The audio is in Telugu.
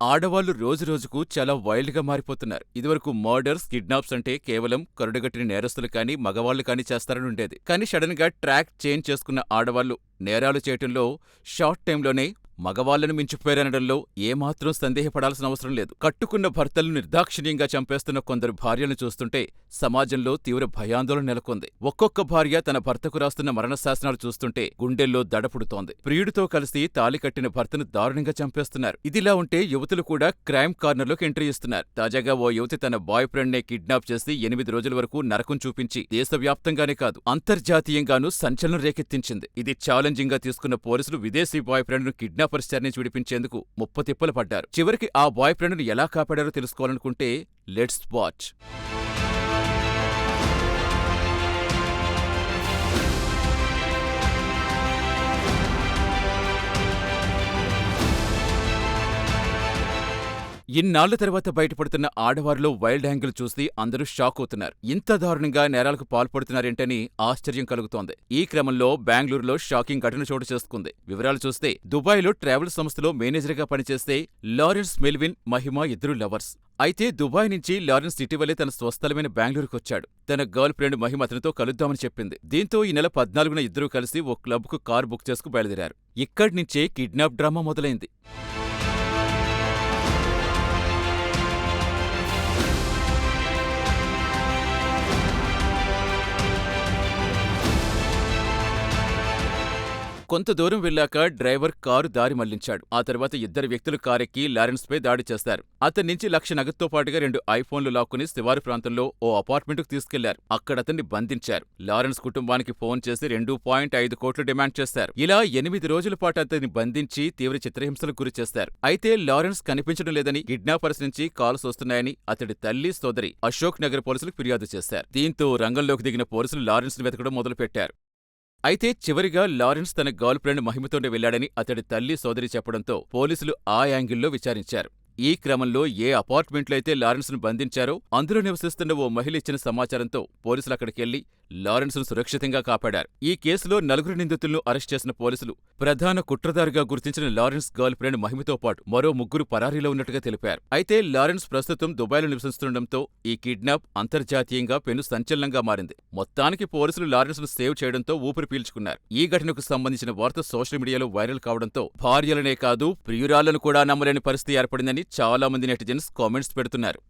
ఆడవాళ్ళు రోజురోజుకు చాలా వైల్డ్గా మారిపోతున్నారు. ఇదివరకు మర్డర్స్ కిడ్నాప్స్ అంటే కేవలం కరుడుగట్టిన నేరస్తులు కానీ మగవాళ్ళు కానీ చేస్తారని ఉండేది. కానీ సడన్గా ట్రాక్ చేంజ్ చేసుకున్న ఆడవాళ్ళు నేరాలు చేయటంలో షార్ట్ టైంలోనే మగవాళ్ళను మించిపోయారనడంలో ఏమాత్రం సందేహపడాల్సిన అవసరం లేదు. కట్టుకున్న భర్తలను నిర్దాక్షిణ్యంగా చంపేస్తున్న కొందరు భార్యలను చూస్తుంటే సమాజంలో తీవ్ర భయాందోళన నెలకొంది. ఒక్కొక్క భార్య తన భర్తకు రాస్తున్న మరణశాసనాలు చూస్తుంటే గుండెల్లో దడపుడుతోంది ప్రియుడితో కలిసి తాలి కట్టిన భర్తను దారుణంగా చంపేస్తున్నారు. ఇదిలా ఉంటే యువతులు కూడా క్రైమ్ కార్నర్లోకి ఎంట్రీ ఇస్తున్నారు. తాజాగా ఓ యువతి తన బాయ్ ఫ్రెండ్నే కిడ్నాప్ చేసి ఎనిమిది రోజుల వరకు నరకం చూపించి దేశవ్యాప్తంగానే కాదు అంతర్జాతీయంగానూ సంచలనం రేకెత్తించింది. ఇది ఛాలెంజింగ్గా తీసుకున్న పోలీసులు విదేశీ బాయ్ ఫ్రెండ్ను కిడ్నాప్ కిడ్నాపర్స్ నుంచి విడిపించేందుకు ముప్పతిప్పలు పడ్డారు. చివరికి ఆ బాయ్ ఫ్రెండ్ ఎలా కాపాడారో తెలుసుకోవాలనుకుంటే లెట్స్ వాచ్. ఇన్నాళ్ళ తర్వాత బయటపడుతున్న ఆడవారిలో వైల్డ్ యాంగిల్ చూసి అందరూ షాక్ అవుతున్నారు. ఇంత దారుణంగా నేరాలకు పాల్పడుతున్నారేంటని ఆశ్చర్యం కలుగుతోంది. ఈ క్రమంలో బెంగళూరులో షాకింగ్ ఘటన చోటు చేసుకుంది. వివరాలు చూస్తే దుబాయ్లో ట్రావెల్ సంస్థలో మేనేజర్గా పనిచేస్తే లారెన్స్ మెల్విన్ మహిమ ఇద్దరు లవర్స్. అయితే దుబాయ్ నుంచి లారెన్స్ ఇటీవలే తన స్వస్థలమైన బెంగళూరుకొచ్చాడు తన గర్ల్ ఫ్రెండ్ మహిమ అతనితో కలుద్దామని చెప్పింది. దీంతో ఈ నెల పద్నాలుగున ఇద్దరూ కలిసి ఓ క్లబ్కు కారు బుక్ చేసుకు బయలుదేరారు. ఇక్కడి నుంచే కిడ్నాప్ డ్రామా మొదలైంది. కొంత దూరం వెళ్ళాక డ్రైవర్ కారు దారి మళ్ళించాడు. ఆ తర్వాత ఇద్దరు వ్యక్తులు కారెక్కి లారెన్స్పై దాడి చేశారు అతని నుంచి లక్ష నగదుతో పాటుగా రెండు ఐఫోన్లు లాక్కుని శివారు ప్రాంతంలో ఓ అపార్ట్మెంట్కు తీసుకెళ్ళారు. అక్కడ అతన్ని బంధించారు. లారెన్స్ కుటుంబానికి ఫోన్ చేసి రెండు పాయింట్ ఐదు కోట్లు డిమాండ్ చేశారు ఇలా ఎనిమిది రోజుల పాటు అతన్ని బంధించి తీవ్ర చిత్రహింసలకు గురి చేశారు అయితే లారెన్స్ కనిపించడం లేదని కిడ్నాపర్స్ నుంచి కాల్స్ వస్తున్నాయని అతడి తల్లి సోదరి అశోక్ నగర్ పోలీసులకు ఫిర్యాదు చేశారు. దీంతో రంగంలోకి దిగిన పోలీసులు లారెన్స్ను వెతకడం మొదలుపెట్టారు. అయితే చివరిగా లారెన్స్ తన గర్ల్ ఫ్రెండ్ మహిమతోనే వెళ్ళాడని అతడి తల్లి సోదరి చెప్పడంతో పోలీసులు ఆ యాంగిల్లో విచారించారు. ఈ క్రమంలో ఏ అపార్ట్మెంట్లో అయితే లారెన్స్ను బంధించారో అందులో నివసిస్తున్న ఓ మహిళ ఇచ్చిన సమాచారంతో పోలీసులు అక్కడికెళ్ళి లారెన్స్ను సురక్షితంగా కాపాడారు. ఈ కేసులో నలుగురు నిందితులను అరెస్ట్ చేసిన పోలీసులు ప్రధాన కుట్రదారుగా గుర్తించిన లారెన్స్ గర్ల్ ఫ్రెండ్ మహిమతో పాటు మరో ముగ్గురు పరారీలో ఉన్నట్టుగా తెలిపారు. అయితే లారెన్స్ ప్రస్తుతం దుబాయ్లో నివసిస్తుండటంతో ఈ కిడ్నాప్ అంతర్జాతీయంగా పెను సంచలనంగా మారింది. మొత్తానికి పోలీసులు లారెన్స్ను సేవ్ చేయడంతో ఊపిరి పీల్చుకున్నారు. ఈ ఘటనకు సంబంధించిన వార్త సోషల్ మీడియాలో వైరల్ కావడంతో భార్యలనే కాదు ప్రియురాళ్ళను కూడా నమ్మలేని పరిస్థితి ఏర్పడిందని చాలా మంది నెటిజన్స్ కామెంట్స్ పెడుతున్నారు.